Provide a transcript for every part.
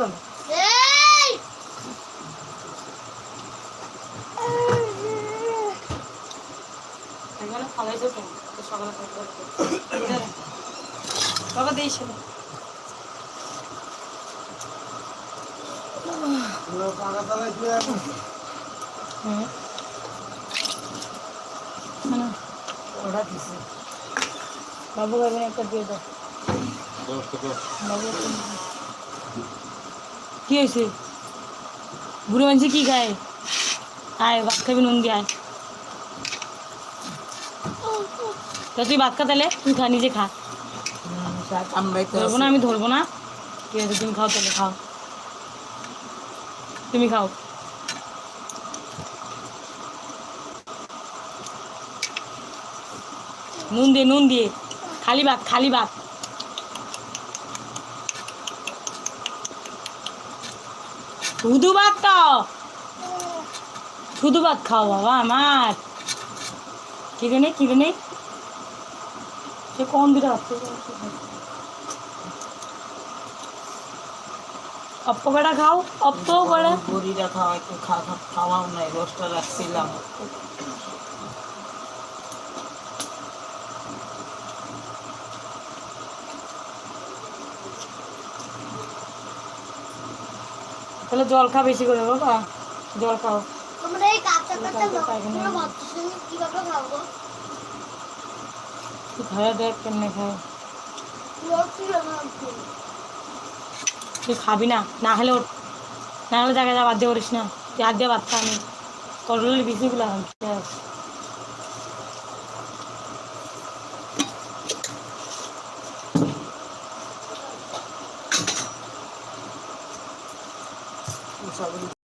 করো না এই! এখানে ফালাইছো কেন? তো সকালে খাইতে পারবে বাবা দিয়েছ হুম না ওরা দিছে বাবু খাবেন একটা দিয়ে দাও। বাবু। কি হয়েছে? বুড়ো মানুষ কি খায়? আয়, ভাত খাবি, নুন দিয়ে তা তুই ভাত খা তাহলে, তুই খা, নিজে খা। ধরবো না, আমি ধরবো না। ঠিক আছে, তুমি খাও তাহলে, খাও। তুমি খাও। নুন দিয়ে নুন দিয়ে খালি ভাত খালি ভাত। শুধু ভাত খাও শুধু ভাত খাও বাবা আমার কিরে নেই কিরে নেই সে কম দিতে আসছে অপ্প কটা খাও খাওয়া একটু খাওয়া খাওয়াও নাই রসটা রাখছিলাম তাহলে জল খা বেশি করে বাবা। জল খাও। তোমরা এই কাঁচা কীভাবে খাব? তুই দেখ কেমনে খাবি না না হলে না হলে জায়গায় যা বাদ দিয়ে করিস না। তুই হাত দিয়ে ভাত খা আমি করলের বেশিগুলো নেয় না।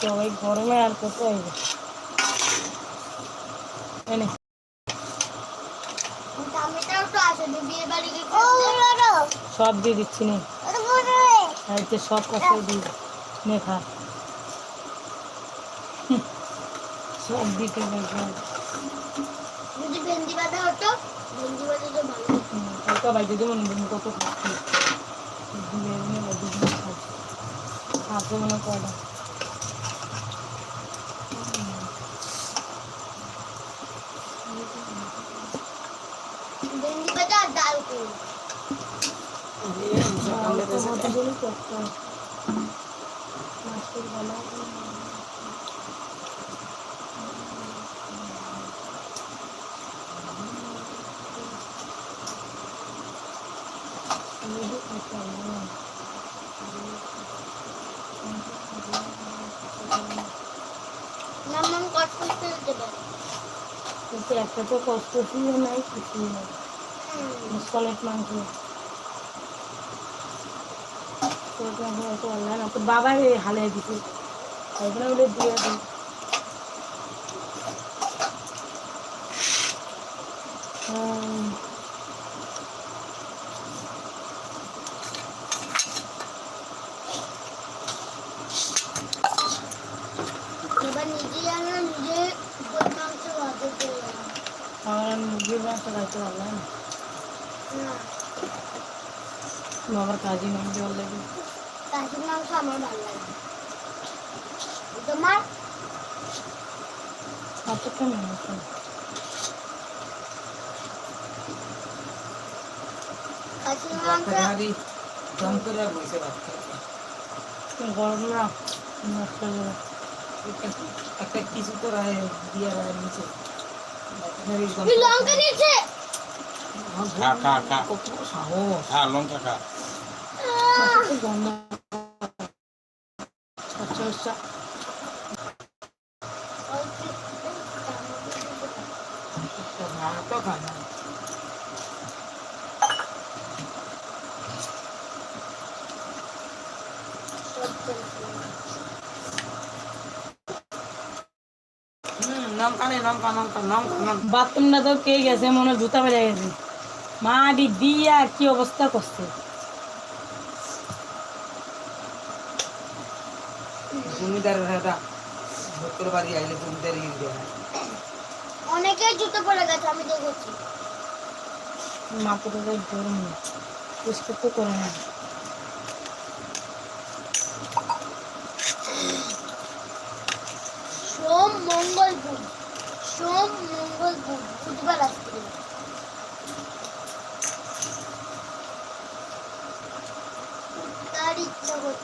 তো ওই গরমে আর কত হইবে এনে দামিটাও তো আছে যে বিয়ে বাড়ি গিয়ে সব দিয়ে দিচ্ছি, নে। সব কষ্ট দিয়ে দে। নে, খা। সব বলছে যদি ভেন্ডি বাঁধা হতো ভেন্ডি বাঁধা তো ভালো হতো। কালকা বাইতে দেবো না কত খাচ্ছি। দিলে এমনি বা খাচ্ছি। খাচ্ছে মনে ভেন্ডি বাঁধা আর ডাল করব কতগুলো করতে হয় মাছের গলা নাম কষ্ট করে দেবে কিন্তু একটা তো কষ্ট ছিল নাই কিছুই নাই। সলেট মাংস। তোর বাবা এই হালে দিছে। তাই জন্য বলে দিয়ে দিই আমার মুরগির মাংস খাইতে পারলাম বাবার কাজই নেই জল লেগে কাশির মাংস আমার ভালো লাগে তোমার কত কেমন আছে কাশির মাংস ভারী দম করে বসে ভাত খাইতে। গরম না নষ্ট হয়ে যাবে একটা- একটা কিছু তো রায় দিয়া রায় নিচে ভারী দম তুই লঙ্কা নিয়েছে ভাতও না বাথরুমটা তো কে গেছে? মনে হয় জুতা বেড়ে গেছে। মাটি দিয়া কি অবস্থা করছে? জমিদারের একটা ভক্তর বাড়ি আইলে জমিদার ইয়ে দেয়। না। জুতো পরে গেছে আমি দেখেছি মাথাটা গরম তো করে না সোম মঙ্গল বুধ সোম মঙ্গল বুধ বুধবার আসতে তার ইচ্ছা করছে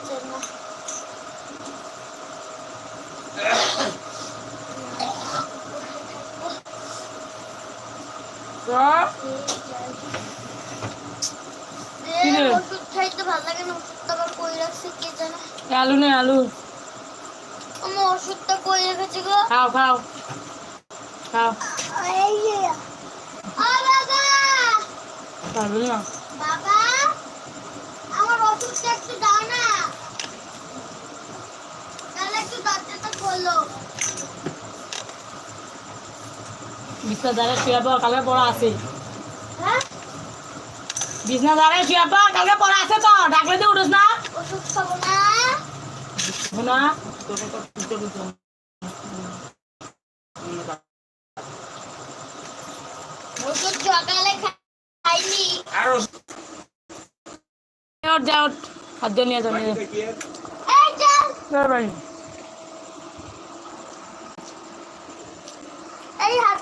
না কি রে? ওষুধ খাইতে ভালো লাগে না ওষুধটা আবার কই রাখছে কে জানে এ আলু নে আলু। আমার ওষুধটা কই রেখেছি গো? খাও খাও। খাও। এই যে আ বাবা। বাবা আমার ওষুধটা একটু দাও না তাহলে একটু দরজাটা খোলো বিছনা দ্বারা শুয়ে কালকে পড়া আছে। বিছনা দ্বারা শুয়ে কালকে পড়া আছে তো ডাকলে তো উঠোস না। না শোনা তোকে তো তোকে তো ওষুধ সকালে খাইনি। আর। ওঠ যা ওঠ খাদ্য নিয়ে যাও নিয়ে যাও বাড়ি এই হাত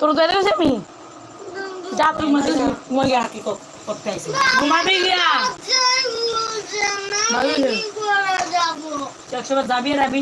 তোর বেড়ে যাবি? যা তুই মধ্যে ঘুমাই আর কি করতে আইসি ঘুমাবি গিয়া? একশো যাবি আর আবি